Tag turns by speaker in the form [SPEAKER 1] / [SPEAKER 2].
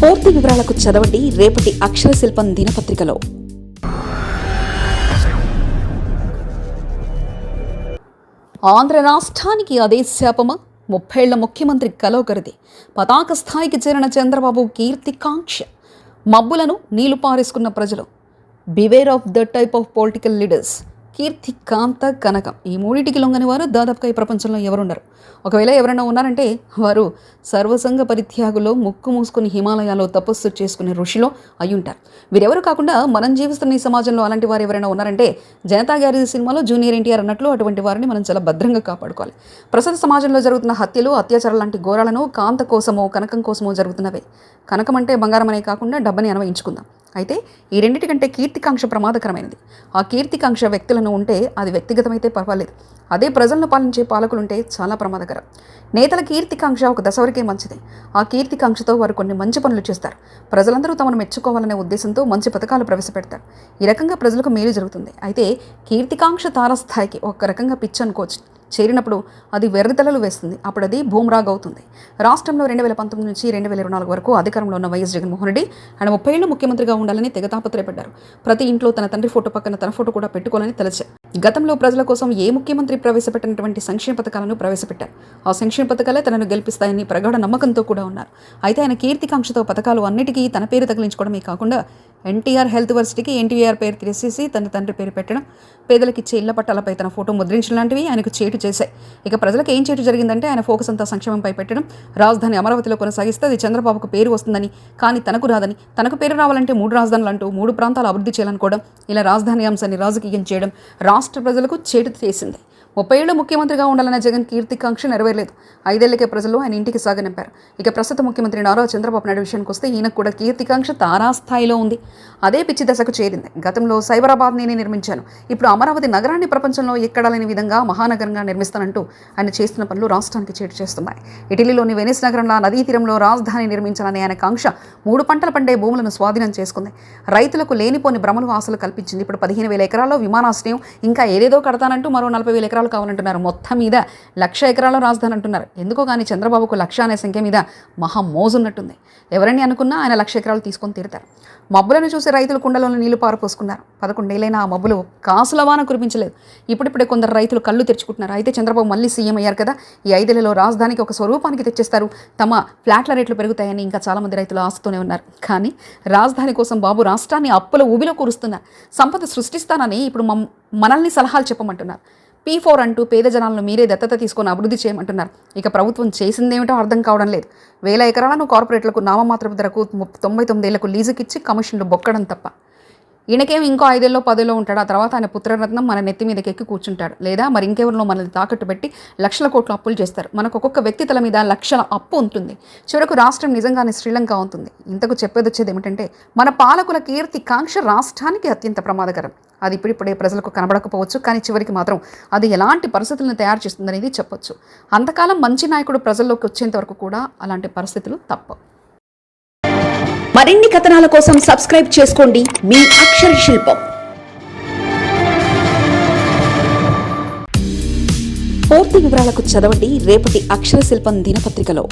[SPEAKER 1] పూర్తి వివరాలకు చదవండి రేపటి అక్షర శిల్పం దినపత్రికలో. ఆంధ్ర రాష్ట్రానికి అదే శాపమా? ముప్పేళ్ళ ముఖ్యమంత్రి కలోగరిది పతాక స్థాయికి చేరిన చంద్రబాబు కీర్తికాంక్ష మబ్బులను నీళ్ళు పారేసుకున్న ప్రజలు. Beware of the type of political leaders కీర్తి కాంత కనకం ఈ మూడింటికి లొంగని వారు దాదాపుగా ఈ ప్రపంచంలో ఎవరున్నారు ఒకవేళ ఎవరైనా ఉన్నారంటే వారు సర్వసంగ పరిత్యాగులో ముక్కు మూసుకుని హిమాలయాల్లో తపస్సు చేసుకునే ఋషిలో అయ్యుంటారు. వీరెవరు కాకుండా మనం జీవిస్తున్న ఈ సమాజంలో అలాంటి వారు ఎవరైనా ఉన్నారంటే జనతా గ్యారేజ్ సినిమాలో జూనియర్ ఎన్టీఆర్ అన్నట్లు అటువంటి వారిని మనం చాలా భద్రంగా కాపాడుకోవాలి. ప్రస్తుత సమాజంలో జరుగుతున్న హత్యలు అత్యాచారాలు లాంటి ఘోరాలను కాంత కోసమో కనకం కోసమో జరుగుతున్నవే. కనకం అంటే బంగారం అనే కాకుండా డబ్బని అన్వయించుకుందాం. అయితే ఈ రెండింటికంటే కీర్తికాంక్ష ప్రమాదకరమైనది. ఆ కీర్తికాంక్ష వ్యక్తులను ఉంటే అది వ్యక్తిగతమైతే పర్వాలేదు. అదే ప్రజలను పాలించే పాలకులు ఉంటే చాలా ప్రమాదకరం. నేతల కీర్తికాంక్ష ఒక దశ వరకే మంచిది. ఆ కీర్తికాంక్షతో వారు కొన్ని మంచి పనులు చేస్తారు. ప్రజలందరూ తమను మెచ్చుకోవాలనే ఉద్దేశంతో మంచి పథకాలు ప్రవేశపెడతారు. ఈ రకంగా ప్రజలకు మేలు జరుగుతుంది. అయితే కీర్తికాంక్ష తారస్థాయికి ఒక రకంగా పిచ్చి అనుకోవచ్చు చేరినప్పుడు అది వెర్రితలలు వేస్తుంది. అప్పుడు అది భూమ్రాగ్ అవుతుంది. రాష్ట్రంలో రెండు వేల పంతొమ్మిది నుంచి రెండు వేల ఇరవై నాలుగు వరకు అధికారంలో ఉన్న వైఎస్ జగన్మోహన్ రెడ్డి ఆయన ముప్పై ఏళ్ళు ముఖ్యమంత్రిగా ఉండాలని తెగ తాపత్రయపడ్డారు. ప్రతి ఇంట్లో తన తండ్రి ఫోటో పక్కన తన ఫోటో కూడా పెట్టుకోవాలని తలచారు గతంలో ప్రజల కోసం ఏ ముఖ్యమంత్రి ప్రవేశపెట్టినటువంటి సంక్షేమ పథకాలను ప్రవేశపెట్టారు? ఆ సంక్షేమ పథకాలే తనను గెలిపిస్తాయని ప్రగాఢ నమ్మకంతో కూడా ఉన్నారు. అయితే ఆయన కీర్తికాంక్షతో పథకాలు అన్నిటికీ తన పేరు తగిలించుకోవడమే కాకుండా ఎన్టీఆర్ హెల్త్ వర్సిటీకి ఎన్టీఆర్ పేరు తీసేసి తన తండ్రి పేరు పెట్టడం పేదలకు ఇచ్చే ఇళ్ళ పట్టాలపై తన ఫోటో ముద్రించడం లాంటివి ఆయనకు చేటు చేశాయి. ఇక ప్రజలకు ఏం చేటు జరిగిందంటే ఆయన ఫోకస్ అంతా సంక్షేమంపై పెట్టడం రాజధాని అమరావతిలో కొనసాగిస్తే అది చంద్రబాబుకు పేరు వస్తుందని కానీ తనకు రాదని తనకు పేరు రావాలంటే మూడు రాజధానులు అంటూ మూడు ప్రాంతాలు అభివృద్ధి చేయాలనుకోవడం ఇలా రాజధాని అంశాన్ని రాజకీయం చేయడం రాష్ట్ర ప్రజలకు చేటు చేసింది ముప్పై ఏళ్ళు ముఖ్యమంత్రిగా ఉండాలన్న జగన్ కీర్తికాంక్ష నెరవేరలేదు. ఐదేళ్ళకే ప్రజలు ఆయన ఇంటికి సాగనంపారు. ఇక ప్రస్తుత ముఖ్యమంత్రి నారా చంద్రబాబు నాయుడు విషయానికి వస్తే ఈయనకు కూడా కీర్తికాంక్ష తారాస్థాయిలో ఉంది. అదే పిచ్చి దశకు చేరింది. గతంలో సైబరాబాద్ నేనే నిర్మించాను. ఇప్పుడు అమరావతి నగరాన్ని ప్రపంచంలో ఎక్కడా లేని విధంగా మహానగరంగా నిర్మిస్తానంటూ ఆయన చేస్తున్న పనులు రాష్ట్రానికి చేటు చేస్తున్నాయి. ఇటలీలోని వెనిస్ నగరంలో నదీ తీరంలో రాజధాని నిర్మించాలనే ఆయన కాంక్ష మూడు పంటలు పండే భూములను స్వాధీనం చేసుకుంది. రైతులకు లేనిపోని భ్రమలు ఆశలు కల్పించింది. ఇప్పుడు పదిహేను వేల ఎకరాల్లో విమానాశ్రయం ఇంకా ఏదేదో కడతానంటూ మరో నలభై వేల ఎకరాలు కావాలంటున్నారు. మొత్తం మీద లక్ష ఎకరాల రాజధాని అంటున్నారు. ఎందుకో కానీ చంద్రబాబుకు లక్ష అనే సంఖ్య మీద మహా మోజున్నట్టుంది. ఎవరని అనుకున్నా ఆయన లక్ష ఎకరాలు తీసుకొని తీరుతారు. మబ్బులను చూసి రైతులు కుండలోని నీళ్ళు పారపోసుకున్నారు. పదకొండేళ్ళైనా ఆ మబ్బులు కాసులవాన కురిపించలేదు. ఇప్పుడిప్పుడే కొందరు రైతులు కళ్ళు తెరుచుకుంటున్నారు. అయితే చంద్రబాబు మళ్ళీ సీఎం అయ్యారు కదా. ఈ ఐదేళ్ళలో రాజధానికి ఒక స్వరూపానికి తెచ్చేస్తారు. తమ ఫ్లాట్ల రేట్లు పెరుగుతాయని ఇంకా చాలామంది రైతులు ఆశతోనే ఉన్నారు. కానీ రాజధాని కోసం బాబు రాష్ట్రాన్ని అప్పుల ఊబిలో కూరుస్తున్నారు. సంపద సృష్టిస్తానని ఇప్పుడు మనల్ని సలహాలు చెప్పమంటున్నారు. పీ ఫోర్ అంటూ పేద జనాలను మీరే దత్తత తీసుకొని అభివృద్ధి చేయమంటున్నారు. ఇక ప్రభుత్వం చేసిందేమిటో అర్థం కావడం లేదు. వేల ఎకరాలను కార్పొరేట్లకు నామమాత్రపు ధరకు తొంభై తొమ్మిదేళ్ళకు లీజుకిచ్చి కమిషన్లు బొక్కడం తప్ప. ఈయనకేం ఇంకో ఐదేళ్ళలో పదేలో ఉంటాడు. ఆ తర్వాత ఆయన పుత్రరత్నం మన నెత్తి మీదకి ఎక్కి కూర్చుంటాడు. లేదా మరి ఇంకెవరిలో మనల్ని తాకట్టు పెట్టి లక్షల కోట్లు అప్పులు చేస్తారు. మనకు ఒక్కొక్క వ్యక్తి తల మీద లక్షల అప్పు ఉంటుంది. చివరకు రాష్ట్రం నిజంగానే శ్రీలంక అవుతుంది. ఇంతకు చెప్పేది వచ్చేది ఏమిటంటే మన పాలకుల కీర్తి కాంక్ష రాష్ట్రానికి అత్యంత ప్రమాదకరం. అది ఇప్పుడిప్పుడే ప్రజలకు కనబడకపోవచ్చు కానీ చివరికి మాత్రం అది ఎలాంటి పరిస్థితులను తయారు చేస్తుందనేది చెప్పొచ్చు. అంతకాలం మంచి నాయకుడు ప్రజల్లోకి వచ్చేంత వరకు కూడా అలాంటి పరిస్థితులు తప్పవు. మరిన్ని కథనాల కోసం సబ్స్క్రైబ్ చేసుకోండి మీ అక్షర శిల్పం. పూర్తి వివరాలకు చదవండి రేపటి అక్షర శిల్పం దినపత్రికలో.